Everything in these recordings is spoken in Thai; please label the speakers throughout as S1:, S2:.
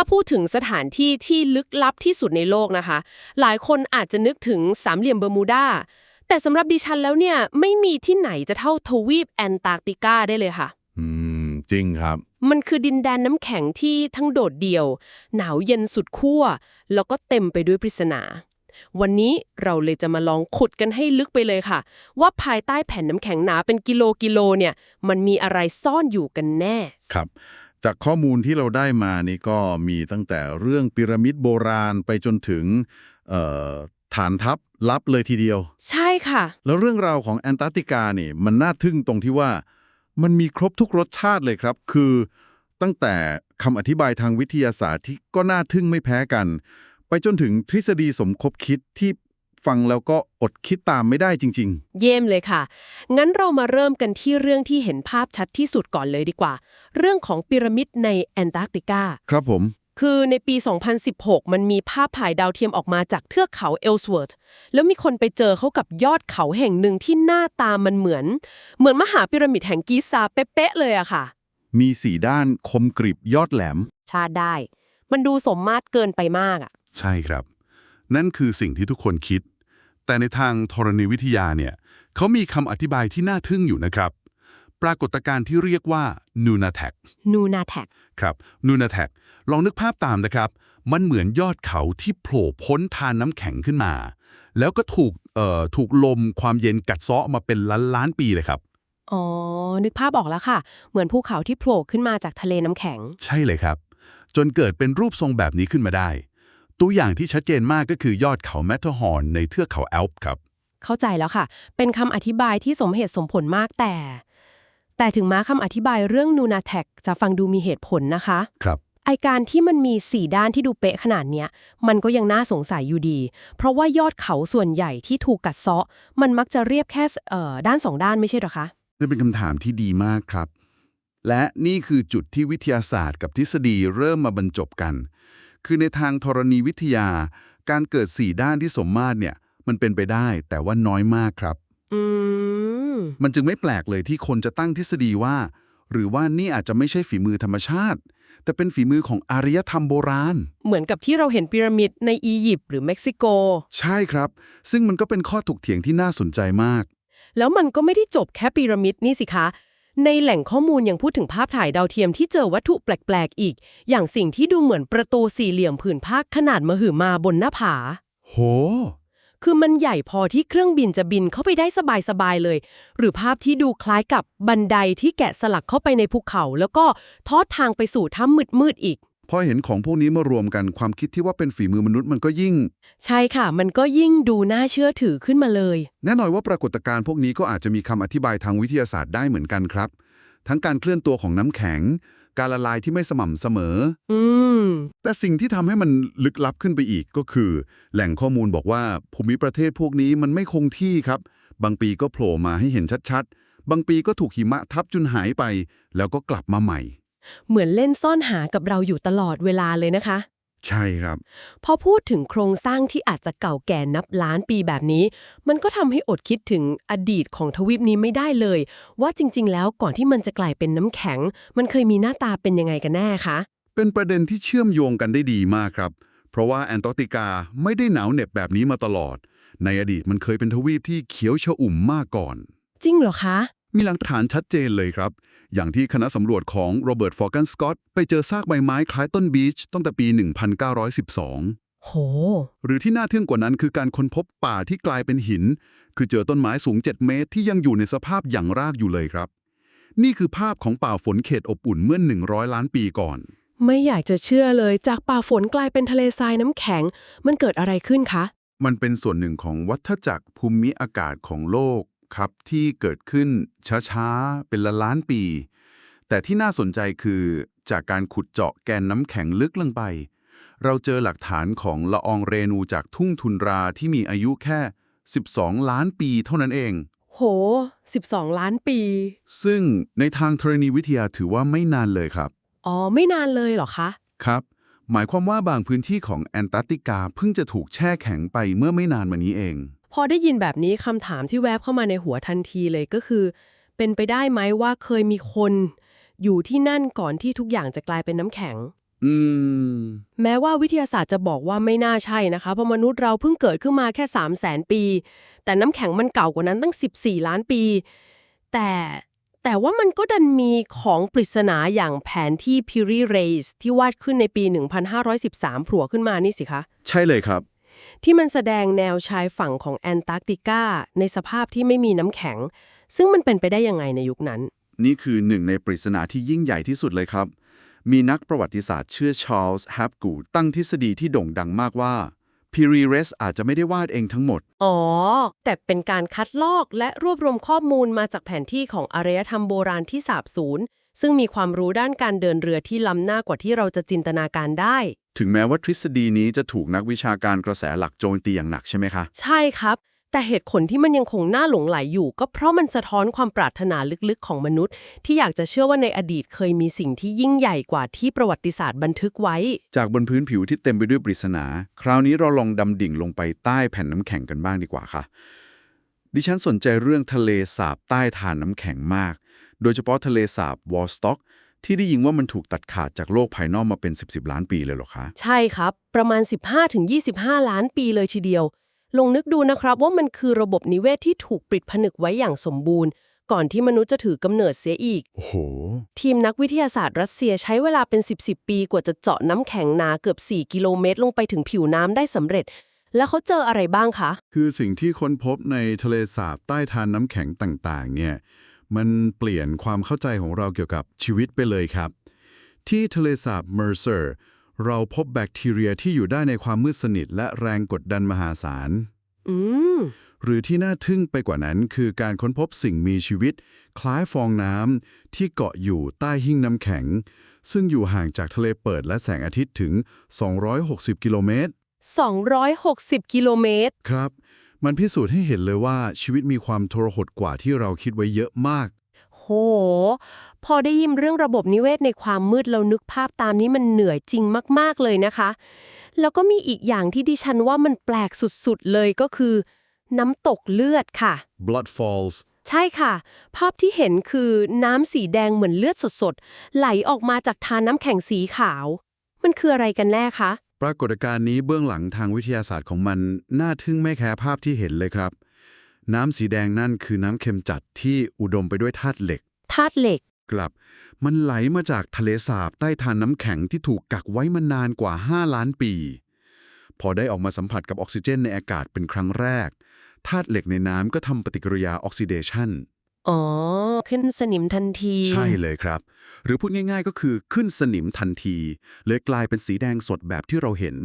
S1: าพูดถึงสถานที่ที่ลึกลับที่สุดในโลกนะคะ หลายคนอาจจะนึกถึงสามเหลี่ยมเบอร์มูดา แต่สำหรับดิฉันแล้วเนี่ย ไม่มีที่ไหนจะเท่าทวีปแอนตาร์กติกาได้เลยค่ะ
S2: อืม จริงครับ
S1: มันคือดินแดนน้ำแข็งที่ทั้งโดดเดี่ยว หนาวเย็นสุดขั้ว แล้วก็เต็มไปด้วยปริศนา วันนี้เราเลยจะมาลองขุดกันให้ลึกไปเลยค่ะ ว่าภายใต้แผ่นน้ำแข็งหนาเป็นกิโลกิโลเนี่ย มันมีอะไรซ่อนอยู่กันแน่
S2: ครับ จากข้อมูลที่เราได้มานี่ก็มีตั้งแต่เรื่องพีระมิดโบราณไปจนถึงเอ่อฐานทัพลับเลยทีเดียว
S1: ใช่ค่ะ
S2: แล้วเรื่องราวของแอนตาร์กติกานี่มันน่าทึ่งตรงที่ว่า มันมีครบทุกรสชาติเลยครับ คือตั้งแต่คำอธิบายทางวิทยาศาสตร์ที่ก็น่าทึ่งไม่แพ้กัน ไปจนถึงทฤษฎีสมคบคิดที่ ฟังแล้วก็อดคิดตามไม่ได้จริง
S1: เยี่ยมเลยค่ะ งั้นเรามาเริ่มกันที่เรื่องที่เห็นภาพชัดที่สุดก่อนเลยดีกว่า เรื่องของพีระมิดในแอนตาร์กติกา
S2: ๆครับผม
S1: คือในปี 2016 มันมีภาพถ่ายดาวเทียมออกมาจากเทือกเขาเอลสเวิร์ธ แล้วมีคนไปเจอเขากับยอดเขาแห่งหนึ่งที่หน้าตามันเหมือน เหมือนมหาพีระมิดแห่งกีซาเป๊ะๆเลยอะค่ะ
S2: มีสีด้านคมกริบยอดแหลม
S1: ชาติได้ มันดูสมมาตรเกินไปมากอะ
S3: ใช่ครับ นั่นคือสิ่งที่ทุกคนคิด แต่ในทางธรณีวิทยาเนี่ยเขามีคำอธิบายที่น่าทึ่งอยู่นะครับ ปรากฏการณ์ที่เรียกว่านูนาแทก
S1: นูนาแท็ก
S3: ครับนูนาแทกลองนึกภาพตามนะครับ มันเหมือนยอดเขาที่โผล่พ้นทานน้ำแข็งขึ้นมา แล้วก็ถูกเอ่อถูกลมความเย็นกัดเซาะมาเป็นล้านล้านปีเลยครับ
S1: อ๋อ นึกภาพออกแล้วค่ะ เหมือนภูเขาที่โผล่ขึ้นมาจากทะเลน้ำแข็ง
S3: ใช่เลยครับ จนเกิดเป็นรูปทรงแบบนี้ขึ้นมาได้ ตัวอย่างที่ชัดเจนมากก็คือยอดเขาแมทเทอร์ฮอร์นในเทือกเขาแอลป์ครับ
S1: เข้าใจแล้วค่ะ เป็นคำอธิบายที่สมเหตุสมผลมากแต่ แต่ถึงแม้คำอธิบายเรื่องนูนาแท็กจะฟังดูมีเหตุผลนะคะ
S3: ครับ
S1: ไอการที่มันมีสี่ด้านที่ดูเป๊ะขนาดเนี้ย มันก็ยังน่าสงสัยอยู่ดี เพราะว่ายอดเขาส่วนใหญ่ที่ถูกกัดเซาะ มันมักจะเรียบแค่เอ่อด้านสองด้านไม่ใช่เหรอคะ
S3: นั่นเป็นคำถามที่ดีมากครับ และนี่คือจุดที่วิทยาศาสตร์กับทฤษฎีเริ่มมาบรรจบกัน คือในทางธรณีวิทยา การเกิดสี่ด้านที่สมมาตรเนี่ย มันเป็นไปได้แต่ว่าน้อยมากครับ
S1: อืม
S3: มันจึงไม่แปลกเลยที่คนจะตั้งทฤษฎีว่า หรือว่านี่อาจจะไม่ใช่ฝีมือธรรมชาติ แต่เป็นฝีมือของอารยธรรมโบราณ
S1: เหมือนกับที่เราเห็นพีระมิดในอียิปต์หรือเม็กซิโก
S3: ใช่ครับ ซึ่งมันก็เป็นข้อถกเถียงที่น่าสนใจมาก
S1: แล้วมันก็ไม่ได้จบแค่พีระมิดนี่สิคะ ในแหล่งข้อมูลยังพูดถึงภาพถ่ายดาวเทียมที่เจอวัตถุแปลกๆ อีก อย่างสิ่งที่ดูเหมือนประตูสี่เหลี่ยมผืนผ้าขนาดมหึมาบนหน้าผา
S3: โห
S1: คือมันใหญ่พอที่เครื่องบินจะบินเข้าไปได้สบายๆเลย หรือภาพที่ดูคล้ายกับบันไดที่แกะสลักเข้าไปในภูเขา แล้วก็ทอดทางไปสู่ถ้ำมืดๆอีก
S3: พอเห็นของพวกนี้มารวมกันความคิดที่ว่าเป็นฝีมือมนุษย์มันก็ยิ่ง
S1: ใช่ค่ะ มันก็ยิ่งดูน่าเชื่อถือขึ้นมาเลย
S3: แน่นอนว่าปรากฏการณ์พวกนี้ก็อาจจะมีคำอธิบายทางวิทยาศาสตร์ได้เหมือนกันครับ ทั้งการเคลื่อนตัวของน้ำแข็ง การละลายที่ไม่สม่ำเสมอ
S1: อืม
S3: แต่สิ่งที่ทำให้มันลึกลับขึ้นไปอีกก็คือ แหล่งข้อมูลบอกว่าภูมิประเทศพวกนี้มันไม่คงที่ครับ บางปีก็โผล่มาให้เห็นชัดๆ บางปีก็ถูกหิมะทับจนหายไป แล้วก็กลับมาใหม่
S1: เหมือนเล่นซ่อนหากับเราอยู่ตลอดเวลาเลยนะคะ
S3: ใช่ครับ
S1: พอพูดถึงโครงสร้างที่อาจจะเก่าแก่นับล้านปีแบบนี้ มันก็ทำให้อดคิดถึงอดีตของทวีปนี้ไม่ได้เลย ว่าจริง ๆ แล้วก่อนที่มันจะกลายเป็นน้ำแข็ง มันเคยมีหน้าตาเป็นยังไงกันแน่คะ
S3: เป็นประเด็นที่เชื่อมโยงกันได้ดีมากครับ เพราะว่าแอนตาร์กติกาไม่ได้หนาวเหน็บแบบนี้มาตลอด ในอดีตมันเคยเป็นทวีปที่เขียวชอุ่มมากก่อน
S1: จริงเหรอคะ
S3: มีหลักฐานชัดเจนเลยครับ อย่างที่คณะสำรวจของโรเบิร์ตฟอร์กันสกอตไปเจอซากใบไม้คล้ายต้นบีชตั้งแต่ปี 1912
S1: โห
S3: หรือที่น่าทึ่งกว่านั้นคือการค้นพบป่าที่กลายเป็นหิน คือเจอต้นไม้สูง 7 เมตรที่ยังอยู่ในสภาพอย่างรากอยู่เลยครับ นี่คือภาพของป่าฝนเขตอบอุ่นเมื่อ 100 ล้านปีก่อน
S1: ไม่อยากจะเชื่อเลย จากป่าฝนกลายเป็นทะเลทรายน้ำแข็ง มันเกิดอะไรขึ้นคะ
S3: มันเป็นส่วนหนึ่งของวัฏจักรภูมิอากาศของโลก ครับที่เกิดขึ้นช้าๆ เป็นละล้านปี แต่ที่น่าสนใจคือจากการขุดเจาะแกนน้ำแข็งลึกลงไป เราเจอหลักฐานของละอองเรนูจากทุ่งทุนราที่มีอายุแค่ 12 ล้านปีเท่านั้นเอง
S1: โห 12 ล้านปี
S3: ซึ่งในทางธรณีวิทยาถือว่าไม่นานเลยครับ
S1: อ๋อ ไม่นานเลยเหรอคะ
S3: ครับ หมายความว่าบางพื้นที่ของแอนตาร์กติกาเพิ่งจะถูกแช่แข็งไปเมื่อไม่นานมานี้เอง
S1: พอได้ยินแบบนี้คำถามที่แวบเข้ามาในหัวทันทีเลยก็คือ เป็นไปได้ไหมว่าเคยมีคน อยู่ที่นั่นก่อนที่ทุกอย่างจะกลายเป็นน้ำแข็ง
S3: อืม
S1: แม้ว่าวิทยาศาสตร์จะบอกว่าไม่น่าใช่นะคะเพราะมนุษย์เราเพิ่งเกิดขึ้นมาแค่ 3 0 0แสนปี แต่น้ำแข็งมันเก่ากว่านั้นตั้ง 14 ล้านปี แต่แต่ว่ามันก็ดันมีของปริศนาอย่างแผนที่ Piri Reis ที่วาดขึ้นในปี 1513ผัวขึ้นมานี่สิคะ
S2: ใช่เลยครับ
S1: ที่มันแสดงแนวชายฝั่งของแอนตาร์กติกาในสภาพที่ไม่มีน้ำแข็ง ซึ่งมันเป็นไปได้ยังไงในยุคนั้น
S3: นี่คือหนึ่งในปริศนาที่ยิ่งใหญ่ที่สุดเลยครับ มีนักประวัติศาสตร์ชื่อชาร์ลส์แฮปกูดตั้งทฤษฎีที่โด่งดังมากว่าพีรีเรสอาจจะไม่ได้วาดเองทั้งหมด
S1: อ๋อ แต่เป็นการคัดลอกและรวบรวมข้อมูลมาจากแผนที่ของอารยธรรมโบราณที่สาบสูญซึ่งมีความรู้ด้านการเดินเรือที่ล้ำหน้ากว่าที่เราจะจินตนาการได้
S3: ถึงแม้ว่าทฤษฎีนี้จะถูกนักวิชาการกระแสหลักโจมตีอย่างหนักใช่ไหมคะ
S1: ใช่ครับ แต่เหตุผลที่มันยังคงน่าหลงไหลอยู่ ก็เพราะมันสะท้อนความปรารถนาลึกๆของมนุษย์ ที่อยากจะเชื่อว่าในอดีตเคยมีสิ่งที่ยิ่งใหญ่กว่าที่ประวัติศาสตร์บันทึกไว้
S3: จากบนพื้นผิวที่เต็มไปด้วยปริศนา คราวนี้เราลองดำดิ่งลงไปใต้แผ่นน้ำแข็งกันบ้างดีกว่าค่ะ ดิฉันสนใจเรื่องทะเลสาบใต้ฐานน้ำแข็งมาก โดยเฉพาะทะเลสาบวอลสต็อก ที่ได้ยินว่ามันถูกตัดขาดจากโลกภายนอกมาเป็น 10บสล้านปีเลยเหรอคะ
S1: ใช่ครับ ประมาณ 15-25 ล้านปีเลยทีเดียว ลองนึกดูนะครับว่ามันคือระบบนิเวศที่ถูกปิดผนึกไว้อย่างสมบูรณ์ ก่อนที่มนุษย์จะถือกำเนิดเสียอีก
S3: โอ้โห
S1: ทีมนักวิทยาศาสตร์รัสเซียใช้เวลาเป็น 10 10ปี กว่าจะเจาะน้ำแข็งหนาเกือบ 4 กิโลเมตร ลงไปถึงผิวน้ำได้สำเร็จ แล้วเขาเจออะไรบ้างคะ
S2: คือสิ่งที่ค้นพบในทะเลสาบใต้ทานน้ำแข็งต่างๆ เนี่ย มันเปลี่ยนความเข้าใจของเราเกี่ยวกับชีวิตไปเลยครับ ที่ทะเลสาบเมอร์เซอร์เราพบแบคทีเรียที่อยู่ได้ในความมืดสนิทและแรงกดดันมหาศาล
S1: อืม
S2: หรือที่น่าทึ่งไปกว่านั้นคือการค้นพบสิ่งมีชีวิต คล้ายฟองน้ำที่เกาะอยู่ใต้หิ้งน้ำแข็ง ซึ่งอยู่ห่างจากทะเลเปิดและแสงอาทิตย์ถึง 260 กิโลเมตร
S1: 260 กิโลเมตร
S2: ครับ มันพิสูจน์ให้เห็นเลยว่าชีวิตมีความทรหดกว่าที่เราคิดไว้เยอะมาก
S1: โห พอได้ยินเรื่องระบบนิเวศในความมืดเรานึกภาพตามนี้มันเหนื่อยจริงมากๆเลยนะคะ แล้วก็มีอีกอย่างที่ดิฉันว่ามันแปลกสุดๆเลยก็คือ น้ำตกเลือดค่ะ
S2: Blood Falls
S1: ใช่ค่ะ ภาพที่เห็นคือน้ำสีแดงเหมือนเลือดสดๆ ไหลออกมาจากทานน้ำแข็งสีขาว มันคืออะไรกันแน่คะ
S2: ปรากฏการณ์นี้เบื้องหลังทางวิทยาศาสตร์ของมัน น่าทึ่งไม่แค่ภาพที่เห็นเลยครับ น้ำสีแดงนั่นคือน้ำเค็มจัดที่อุดมไปด้วยธาตุเหล็ก
S1: ธาตุเหล็ก
S2: กลับ มันไหลมาจากทะเลสาบใต้ทานน้ำแข็งที่ถูกกักไว้มานานกว่า 5 ล้านปี พอได้ออกมาสัมผัสกับออกซิเจนในอากาศเป็นครั้งแรกธาตุเหล็กในน้ำก็ทำปฏิกิริยาออกซิเดชัน
S1: อ๋อ ขึ้นสนิมทันที
S3: ใช่เลยครับ หรือพูดง่ายๆก็คือขึ้นสนิมทันที เลยกลายเป็นสีแดงสดแบบที่เราเห็น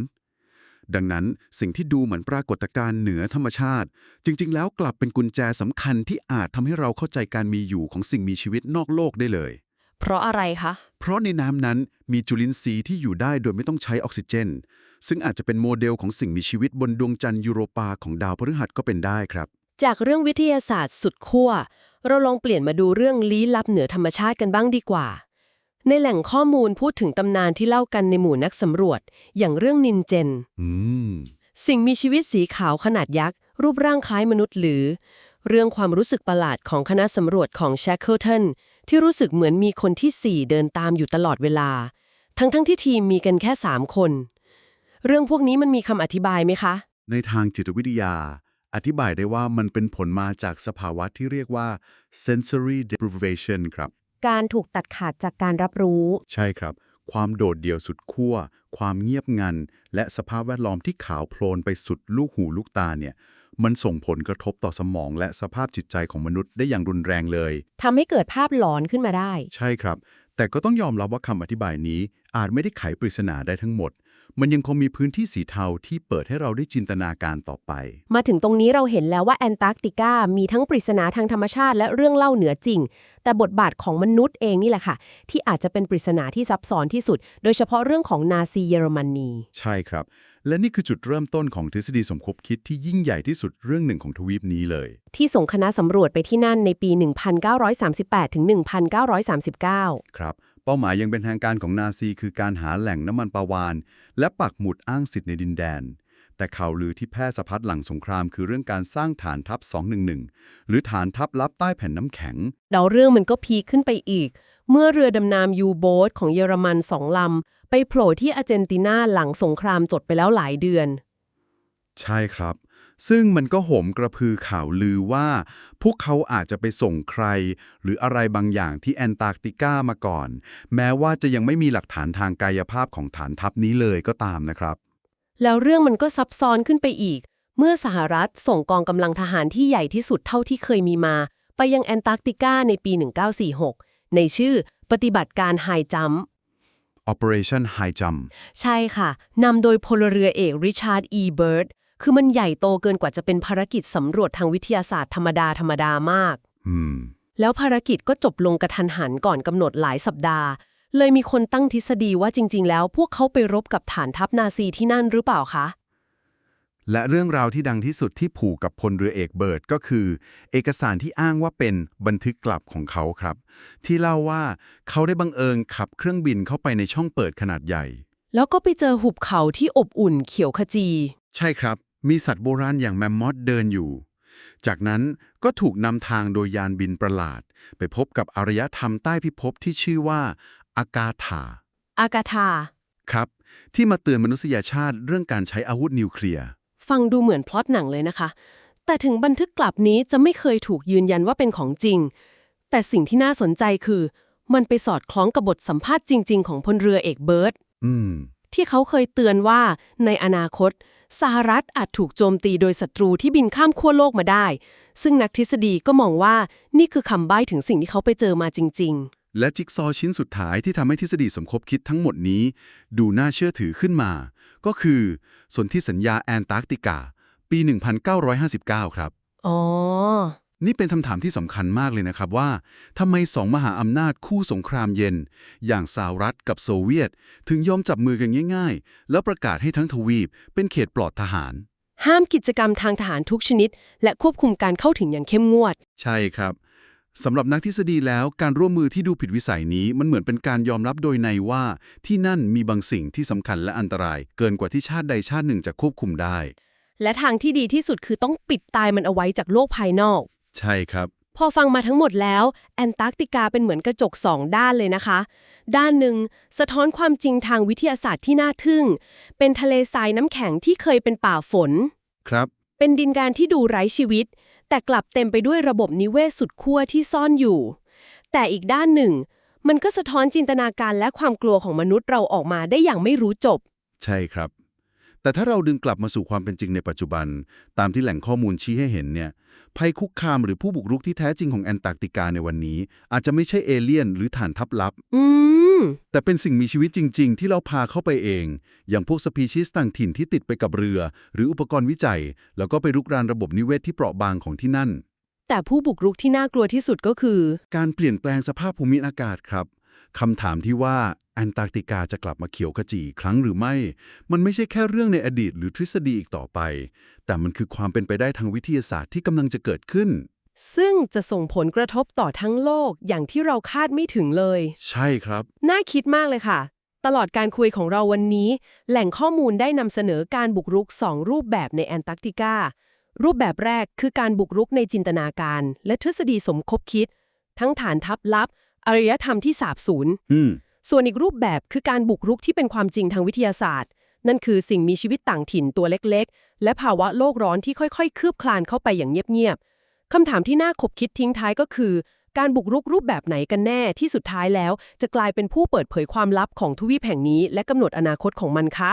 S3: ดังนั้นสิ่งที่ดูเหมือนปรากฏการณ์เหนือธรรมชาติ จริง ๆ แล้วกลับเป็นกุญแจสำคัญที่อาจทำให้เราเข้าใจการมีอยู่ของสิ่งมีชีวิตนอกโลกได้เลย
S1: เพราะอะไรคะ
S3: เพราะในน้ำนั้นมีจุลินทรีย์ที่อยู่ได้โดยไม่ต้องใช้ออกซิเจน ซึ่งอาจจะเป็นโมเดลของสิ่งมีชีวิตบนดวงจันทร์ยูโรปาของดาวพฤหัสก็เป็นได้ครับ
S1: จากเรื่องวิทยาศาสตร์สุดขั้ว เราลองเปลี่ยนมาดูเรื่องลี้ลับเหนือธรรมชาติกันบ้างดีกว่า ในแหล่งข้อมูลพูดถึงตำนานที่เล่ากันในหมู่นักสำรวจ อย่างเรื่องนินเจน
S2: อืม
S1: สิ่งมีชีวิตสีขาวขนาดยักษ์ รูปร่างคล้ายมนุษย์หรือ เรื่องความรู้สึกประหลาดของคณะสำรวจของแชคเคิลตันที่รู้สึกเหมือนมีคนที่สี่เดินตามอยู่ตลอดเวลา ทั้งๆทที่ทีมมีกันแค่สามคน เรื่องพวกนี้มันมีคำอธิบายไหมคะ
S3: ในทางจิตวิทยา อธิบายได้ว่ามันเป็นผลมาจากสภาวะที่เรียกว่า sensory deprivation ครับ
S1: การถูกตัดขาดจากการรับรู้
S3: ใช่ครับ ความโดดเดี่ยวสุดขั้ว ความเงียบงัน และสภาพแวดล้อมที่ขาวโพลนไปสุดลูกหูลูกตาเนี่ย มันส่งผลกระทบต่อสมองและสภาพจิตใจของมนุษย์ได้อย่างรุนแรงเลย
S1: ทำให้เกิดภาพหลอนขึ้นมาได้
S3: ใช่ครับ แต่ก็ต้องยอมรับว่าคำอธิบายนี้อาจไม่ได้ไขปริศนาได้ทั้งหมด มันยังคงมีพื้นที่สีเทาที่เปิดให้เราได้จินตนาการต่อไป
S1: มาถึงตรงนี้เราเห็นแล้วว่าแอนตาร์กติกามีทั้งปริศนาทางธรรมชาติและเรื่องเล่าเหนือจริง แต่บทบาทของมนุษย์เองนี่แหละค่ะ ที่อาจจะเป็นปริศนาที่ซับซ้อนที่สุด โดยเฉพาะเรื่องของนาซีเยอรมนี
S3: ใช่ครับ และนี่คือจุดเริ่มต้นของทฤษฎีสมคบคิดที่ยิ่งใหญ่ที่สุดเรื่องหนึ่งของทวีปนี้เลย
S1: ที่ส่งคณะสำรวจไปที่นั่นในปี 1938ถึง1939
S3: ครับ เป้าหมายยังเป็นทางการของนาซีคือการหาแหล่งน้ำมันปลาวาน และปักหมุดอ้างสิทธิ์ในดินแดน แต่ข่าวลือที่แพร่สะพัดหลังสงครามคือเรื่องการสร้างฐานทัพ 211 หรือฐานทัพลับใต้แผ่นน้ำแข็ง
S1: เดาเรื่องมันก็พีคขึ้นไปอีก เมื่อเรือดำน้ำยูโบ๊ทของเยอรมันสองลำ ไปโผล่ที่อาร์เจนตินาหลังสงครามจดไปแล้วหลายเดือน
S3: ใช่ครับ ซึ่งมันก็โหมกระพือข่าวลือว่า พวกเขาอาจจะไปส่งใคร หรืออะไรบางอย่างที่แอนตาร์กติกามาก่อน แม้ว่าจะยังไม่มีหลักฐานทางกายภาพของฐานทัพนี้เลยก็ตามนะครับ
S1: แล้วเรื่องมันก็ซับซ้อนขึ้นไปอีก เมื่อสหรัฐส่งกองกำลังทหารที่ใหญ่ที่สุดเท่าที่เคยมีมา ไปยังแอนตาร์กติกาในปี 1946 ในชื่อปฏิบัติการไฮจัม
S3: Operation High Jump
S1: ใช่ค่ะ นำโดยพลเรือเอกริชาร์ด อีเบิร์ด คือมันใหญ่โตเกินกว่าจะเป็นภารกิจสำรวจทางวิทยาศาสตร์ธรรมดาธรรมดามาก
S3: อืม
S1: แล้วภารกิจก็จบลงกระทันหันก่อนกำหนดหลายสัปดาห์ เลยมีคนตั้งทฤษฎีว่าจริง ๆ แล้วพวกเขาไปรบกับฐานทัพนาซีที่นั่นหรือเปล่าคะ
S3: และเรื่องราวที่ดังที่สุดที่ผูกกับพลเรือเอกเบิร์ดก็คือ เอกสารที่อ้างว่าเป็นบันทึกกลับของเขาครับ ที่เล่าว่าเขาได้บังเอิญขับเครื่องบินเข้าไปในช่องเปิดขนาดใหญ่
S1: แล้วก็ไปเจอหุบเขาที่อบอุ่นเขียวขจี
S3: ใช่ครับ มีสัตว์โบราณอย่างแมมมอธเดินอยู่ จากนั้นก็ถูกนำทางโดยยานบินประหลาด ไปพบกับอารยธรรมใต้พิภพที่ชื่อว่า อากาธา
S1: อากาธา
S3: ครับ ที่มาเตือนมนุษยชาติเรื่องการใช้อาวุธนิวเคลียร์
S1: ฟังดูเหมือนพล็อตหนังเลยนะคะ แต่ถึงบันทึกกลับนี้จะไม่เคยถูกยืนยันว่าเป็นของจริง แต่สิ่งที่น่าสนใจคือ มันไปสอดคล้องกับบทสัมภาษณ์จริง ๆ ของพลเรือเอกเบิร์ต
S3: อืม
S1: ที่เขาเคยเตือนว่าในอนาคต สหรัฐอาจถูกโจมตีโดยศัตรูที่บินข้ามขั้วโลกมาได้ ซึ่งนักทฤษฎีก็มองว่านี่คือคำใบ้ถึงสิ่งที่เขาไปเจอมาจริง
S3: และจิ๊กซอว์ชิ้นสุดท้ายที่ทำให้ทฤษฎีสมคบคิดทั้งหมดนี้ ดูน่าเชื่อถือขึ้นมา ก็คือสนธิสัญญาแอนตาร์กติกา ปี 1959 ครับ
S1: ๆอ๋อ
S3: นี่เป็นคำถามที่สำคัญมากเลยนะครับว่าทำไมสองมหาอำนาจคู่สงครามเย็น อย่างสหรัฐกับโซเวียต ถึงยอมจับมือกันง่าย ๆ แล้วประกาศให้ทั้งทวีปเป็นเขตปลอดทหาร
S1: ห้ามกิจกรรมทางทหารทุกชนิด และควบคุมการเข้าถึงอย่างเข้มงวด
S3: ใช่ครับสำหรับนักทฤษฎีแล้วการร่วมมือที่ดูผิดวิสัยนี้ มันเหมือนเป็นการยอมรับโดยในว่า ที่นั่นมีบางสิ่งที่สำคัญและอันตราย เกินกว่าที่ชาติใดชาติหนึ่งจะควบคุมได้
S1: และทางที่ดีที่สุดคือต้องปิดตายมันเอาไว้จากโลกภายนอก
S3: ใช่ครับ
S1: พอฟังมาทั้งหมดแล้ว แอนตาร์กติกาเป็นเหมือนกระจกสองด้านเลยนะคะ ด้านหนึ่งสะท้อนความจริงทางวิทยาศาสตร์ที่น่าทึ่ง เป็นทะเลทรายน้ำแข็งที่เคยเป็นป่าฝน
S3: ครับ
S1: เป็นดินแดนที่ดูไร้ชีวิต แต่กลับเต็มไปด้วยระบบนิเวศสุดขั้วที่ซ่อนอยู่ แต่อีกด้านหนึ่ง มันก็สะท้อนจินตนาการและความกลัวของมนุษย์เราออกมาได้อย่างไม่รู้จบ
S3: ใช่ครับ แต่ถ้าเราดึงกลับมาสู่ความเป็นจริงในปัจจุบัน ตามที่แหล่งข้อมูลชี้ให้เห็นเนี่ย ภัยคุกคามหรือผู้บุกรุกที่แท้จริงของแอนตาร์กติกาในวันนี้ อาจจะไม่ใช่เอเลี่ยนหรือฐานทัพลับ
S1: อืม
S3: แต่เป็นสิ่งมีชีวิตจริง ๆ ที่เราพาเข้าไปเอง อย่างพวกสปีชีส์ต่างถิ่นที่ติดไปกับเรือ หรืออุปกรณ์วิจัย แล้วก็ไปรุกรานระบบนิเวศที่เปราะบางของที่นั่น
S1: แต่ผู้บุกรุกที่น่ากลัวที่สุดก็คือ
S3: การเปลี่ยนแปลงสภาพภูมิอากาศครับ คำถามที่ว่าแอนตาร์กติกาจะกลับมาเขียวขจีอีกครั้งหรือไม่ มันไม่ใช่แค่เรื่องในอดีตหรือทฤษฎีอีกต่อไป แต่มันคือความเป็นไปได้ทางวิทยาศาสตร์ที่กำลังจะเกิดขึ้น
S1: ซึ่งจะส่งผลกระทบต่อทั้งโลกอย่างที่เราคาดไม่ถึงเลย
S3: ใช่ครับ
S1: น่าคิดมากเลยค่ะ ตลอดการคุยของเราวันนี้ แหล่งข้อมูลได้นำเสนอการบุกรุก 2 รูปแบบในแอนตาร์กติกา รูปแบบแรกคือการบุกรุกในจินตนาการ และทฤษฎีสมคบคิด ทั้งฐานทัพลับ อารยธรรมที่สาบสูญ
S3: อืม
S1: ส่วนอีกรูปแบบคือการบุกรุกที่เป็นความจริงทางวิทยาศาสตร์ นั่นคือสิ่งมีชีวิตต่างถิ่นตัวเล็กๆ และภาวะโลกร้อนที่ค่อยๆ คืบคลานเข้าไปอย่างเงียบๆคำถามที่น่าขบคิดทิ้งท้ายก็คือ การบุกรุกรูปแบบไหนกันแน่ที่สุดท้ายแล้ว จะกลายเป็นผู้เปิดเผยความลับของทวีปแห่งนี้ และกำหนดอนาคตของมันคะ